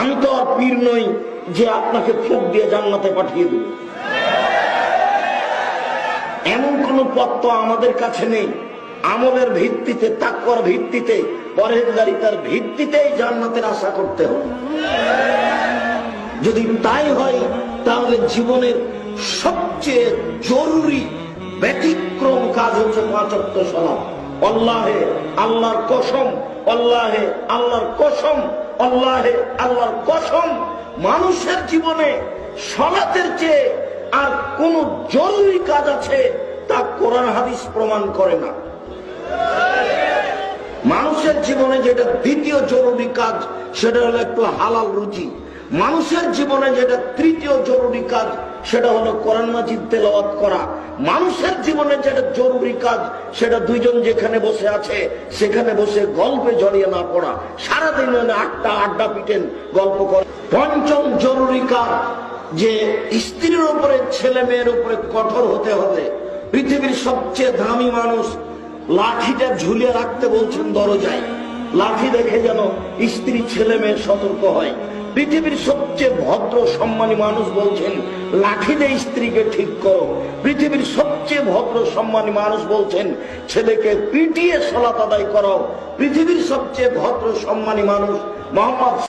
আমি তো আর পীর নই যে আপনাকে ফুক দিয়ে জান্নাতে পাঠিয়ে দেব। এমন কোন পথ তো আমাদের কাছে নেই। আমলের ভিত্তিতে, তাকওয়ার ভিত্তিতে, পরহেজগারিতার ভিত্তিতেই জান্নাতের আশা করতে হবে। যদি তাই হয়, তাহলে জীবনের সবচেয়ে জরুরি, ব্যতিক্রম কাজ হচ্ছে পাঁচত্ব সলাপ অল্লাহে আল্লাহর কসম অল্লাহে আল্লাহর কসম। অল্লাহে আল্লাহর কসম, মানুষের জীবনে সলাতের চেয়ে আর কোন জরুরি কাজ আছে তা কোরআন হাদিস প্রমাণ করে না। মানুষের জীবনে যেটা দ্বিতীয় জরুরি কাজ, সেটা হলো একটু হালাল রুচি। মানুষের জীবনে যেটা তৃতীয় জরুরি কাজ, সেটা হলো কোরআন মাজিদ তেলাওয়াত করা। মানুষের জীবনে যেটা জরুরি কাজ, সেটা দুইজন যেখানে বসে আছে, সেখানে বসে গল্পে জড়িয়ে না পড়া। সারাদিন আটটা আড্ডা পিটেন, গল্প করে পঞ্চম জরুরি কাজ, যে স্ত্রীর উপরে, ছেলে মেয়ের উপরে কঠোর হতে হবে। পৃথিবীর সবচেয়ে দামি মানুষ লাঠিটা ঝুলিয়ে রাখতে বলছেন দরজায়। লাঠি দেখে যেন স্ত্রী ছেলে মেয়ে সতর্ক হয়। পৃথিবীর সবচেয়ে ভদ্র সম্মানী মানুষ বলছেন লাঠি দিয়ে স্ত্রীকে ঠিক করো। পৃথিবীর সবচেয়ে ভদ্র সম্মানী মানুষ বলছেন, ছেলেকে পিটিয়ে সলাত আদায় করো। পৃথিবীর সবচেয়ে ভদ্র সম্মানী মানুষ মোহাম্মদ